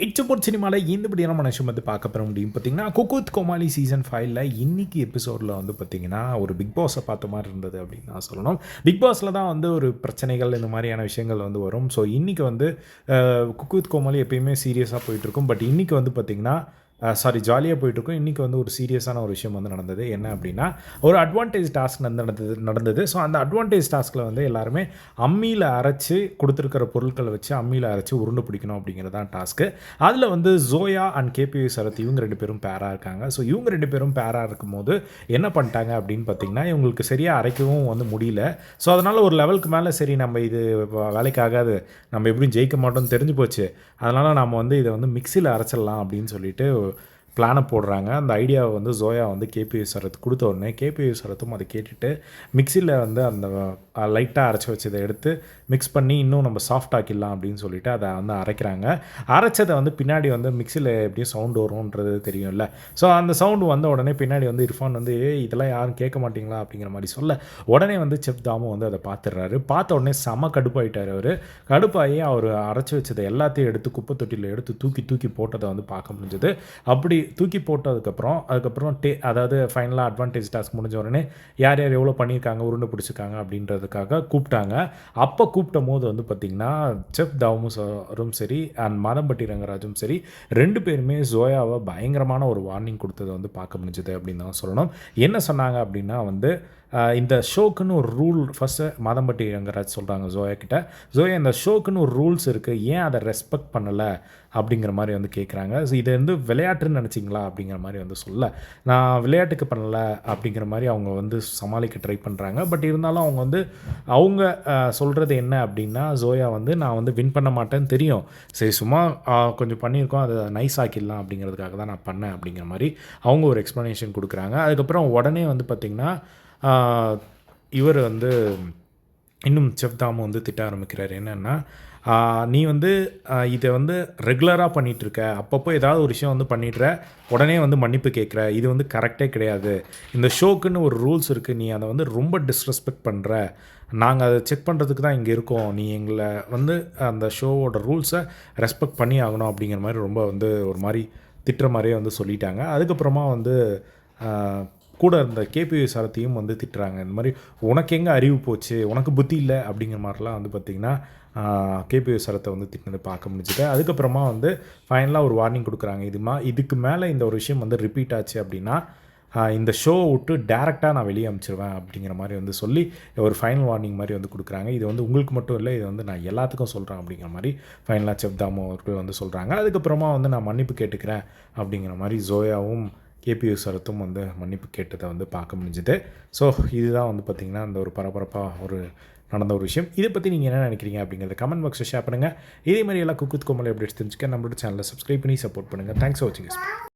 இச்சப்போர்ட் சினிமாவில் இந்தபடியான மனுஷன் வந்து பார்க்க பெற முடியும். பார்த்தீங்கன்னா குக்குத் கோமாளி சீசன் ஃபைவ்ல இன்னைக்கு எபிசோடில் வந்து பார்த்தீங்கன்னா ஒரு பிக் பாஸை பார்த்த மாதிரி இருந்தது அப்படின்னு நான் சொல்லணும். பிக் பாஸில் தான் வந்து ஒரு பிரச்சனைகள் இந்த மாதிரியான விஷயங்கள் வந்து வரும். ஸோ இன்றைக்கி வந்து குக்குத் கோமாளி எப்பயுமே சீரியஸாக போயிட்டுருக்கும் பட் இன்றைக்கி வந்து பார்த்திங்கன்னா சாரி ஜாலியாக போயிட்டுருக்கோம். இன்றைக்கி வந்து ஒரு சீரியஸான ஒரு விஷயம் வந்து நடந்தது. என்ன அப்படின்னா ஒரு அட்வான்டேஜ் டாஸ்க் வந்து நடந்தது நடந்தது. ஸோ அந்த அட்வான்டேஜ் டாஸ்கில் வந்து எல்லாருமே அம்மியில் அரைச்சி கொடுத்துருக்கிற பொருட்களை வச்சு அம்மியில் அரைச்சி உருண்டு பிடிக்கணும் அப்படிங்கிறது தான் டாஸ்க்கு அதில் வந்து ஜோயா அண்ட் கேபிவி சரத் இவங்க ரெண்டு பேரும் பேராக இருக்காங்க. ஸோ இவங்க ரெண்டு பேரும் பேராக இருக்கும்போது என்ன பண்ணிட்டாங்க அப்படின்னு பார்த்தீங்கன்னா இவங்களுக்கு சரியாக அரைக்கவும் வந்து முடியல. ஸோ அதனால் ஒரு லெவலுக்கு மேலே சரி நம்ம இது வேலைக்கு ஆகாது. நம்ம எப்படியும் ஜெயிக்க மாட்டோம்னு தெரிஞ்சு போச்சு. அதனால் நம்ம வந்து இதை வந்து மிக்சியில் அரைச்சிடலாம் அப்படின்னு சொல்லிட்டு பிளானை போடுறாங்க. அந்த ஐடியாவை வந்து ஜோயா வந்து கேபிஎஸ் சரத் கொடுத்த உடனே கேபிஎஸ் சரத்தும் அதை கேட்டுட்டு மிக்சியில் வந்து அந்த லைட்டாக அரைச்சி வச்சதை எடுத்து மிக்ஸ் பண்ணி இன்னும் நம்ம சாஃப்ட் ஆக்கிடலாம் அப்படின்னு சொல்லிட்டு அதை வந்து அரைக்கிறாங்க. அரைச்சதை வந்து பின்னாடி வந்து மிக்சியில் எப்படியும் சவுண்டு வரும்ன்றது தெரியும்ல. ஸோ அந்த சவுண்டு வந்த உடனே பின்னாடி வந்து இரஃபான் வந்து இதெல்லாம் யாரும் கேட்க மாட்டிங்களா? அப்படிங்கிற மாதிரி சொல்ல உடனே வந்து செப் தாமு வந்து அதை பார்த்துடுறாரு பார்த்த உடனே செம கடுப்பாயிட்டார் அவர். கடுப்பாகி அவர் அரைச்சி வச்சதை எல்லாத்தையும் எடுத்து குப்பை தொட்டியில் எடுத்து தூக்கி தூக்கி போட்டதை வந்து பார்க்க முடிஞ்சது. அப்படி தூக்கி போட்டதுக்கப்புறம் அதுக்கப்புறம் டே அதாவது ஃபைனலாக அட்வான்டேஜ் டாஸ்க் முடிஞ்ச உடனே யார் யார் எவ்வளோ பண்ணியிருக்காங்க உருண்டு பிடிச்சிருக்காங்க அப்படின்றது அப்படின்றதுக்காக கூப்பிட்டாங்க. அப்போ கூப்பிட்ட போது வந்து பார்த்திங்கன்னா செஃப் தாவும் சாரும் சரி அண்ட் மாதம்பட்டி ரங்கராஜும் சரி ரெண்டு பேருமே ஜோயாவை பயங்கரமான ஒரு வார்னிங் கொடுத்ததை வந்து பார்க்க முடிஞ்சது அப்படின்னு தான் சொல்லணும். என்ன சொன்னாங்க அப்படின்னா வந்து இந்த ஷோக்குன்னு ஒரு ரூல் ஃபஸ்ட்டு மாதம்பட்டி ரங்கராஜ் சொல்கிறாங்க ஜோயா கிட்ட. ஜோயா இந்த ஷோக்குன்னு ஒரு ரூல்ஸ் இருக்குது ஏன் அதை ரெஸ்பெக்ட் பண்ணலை அப்படிங்கிற மாதிரி வந்து கேட்குறாங்க ஸோ இதை வந்து விளையாட்டுன்னு நினச்சிங்களா அப்படிங்கிற மாதிரி வந்து சொல்ல. நான் விளையாட்டுக்கு பண்ணலை அப்படிங்கிற மாதிரி அவங்க வந்து சமாளிக்க ட்ரை பண்ணுறாங்க பட் இருந்தாலும் அவங்க வந்து அவங்க சொல்கிறது என்ன அப்படின்னா ஜோயா வந்து நான் வந்து வின் பண்ண மாட்டேன்னு தெரியும். சரி சும்மா கொஞ்சம் பண்ணியிருக்கோம் அதை நைஸ் ஆக்கிடலாம் அப்படிங்கிறதுக்காக தான் நான் பண்ணேன் அப்படிங்கிற மாதிரி அவங்க ஒரு எக்ஸ்ப்ளனேஷன் கொடுக்குறாங்க. அதுக்கப்புறம் உடனே வந்து பார்த்திங்கன்னா இவர் வந்து இன்னும் செஃப் தாமு வந்து திட்ட ஆரம்பிக்கிறார். என்னென்னா நீ வந்து இதை வந்து ரெகுலராக பண்ணிகிட்ருக்க அப்பப்போ ஏதாவது ஒரு விஷயம் வந்து பண்ணிடுற. உடனே வந்து மன்னிப்பு கேட்குற. இது வந்து கரெக்டே கிடையாது. இந்த ஷோக்குன்னு ஒரு ரூல்ஸ் இருக்குது நீ அதை வந்து ரொம்ப டிஸ்ரெஸ்பெக்ட் பண்ணுற நாங்கள் அதை செக் பண்ணுறதுக்கு தான் இங்கே இருக்கோம். நீ எங்களை வந்து அந்த ஷோவோட ரூல்ஸை ரெஸ்பெக்ட் பண்ணி ஆகணும் அப்படிங்கிற மாதிரி ரொம்ப வந்து ஒரு மாதிரி திட்டுற மாதிரியே வந்து சொல்லிட்டாங்க. அதுக்கப்புறமா வந்து கூட இருந்த கேபிஐ சரத்தையும் வந்து திட்டுறாங்க. இந்த மாதிரி உனக்கு எங்கே அறிவு போச்சு? உனக்கு புத்தி இல்லை? அப்படிங்கிற மாதிரிலாம் வந்து பார்த்திங்கன்னா கேபிஐ சரத்தை வந்து திட்டினது பார்க்க முடிஞ்சுது. அதுக்கப்புறமா வந்து ஃபைனலாக ஒரு வார்னிங் கொடுக்குறாங்க. இதுமா இதுக்கு மேலே இந்த ஒரு விஷயம் வந்து ரிப்பீட் ஆச்சு அப்படின்னா இந்த ஷோ விட்டு டேரெக்டாக நான் வெளியே அனுப்பிச்சிருவேன் அப்படிங்கிற மாதிரி வந்து சொல்லி ஒரு ஃபைனல் வார்னிங் மாதிரி வந்து கொடுக்குறாங்க. இது வந்து உங்களுக்கு மட்டும் இல்லை இது வந்து நான் எல்லாத்துக்கும் சொல்கிறேன் அப்படிங்கிற மாதிரி ஃபைனலாக செப்தாமோ அவர்கள் வந்து சொல்கிறாங்க அதுக்கப்புறமா வந்து நான் மன்னிப்பு கேட்டுக்கிறேன் அப்படிங்கிற மாதிரி ஜோயாவும் கேபியூ சரத்தும் வந்து மன்னிப்பு கேட்டதை வந்து பார்க்க முடிஞ்சுது. ஸோ இதுதான் வந்து பார்த்திங்கன்னா அந்த ஒரு பரபரப்பாக ஒரு நடந்த ஒரு விஷயம். இதை பற்றி நீங்கள் என்ன நினைக்கிறீங்க அப்படிங்கிறத கமெண்ட் பாக்ஸில் ஷேர் பண்ணுங்கள் இதே மாதிரி எல்லாம் குக்குத் கோமல் எப்படி தெரிஞ்சுக்க நம்மளோட சேனலை சப்ஸ்கிரைப் பண்ணி சப்போர்ட் பண்ணுங்கள் தேங்க்ஸ் ஃபார் வாட்சிங்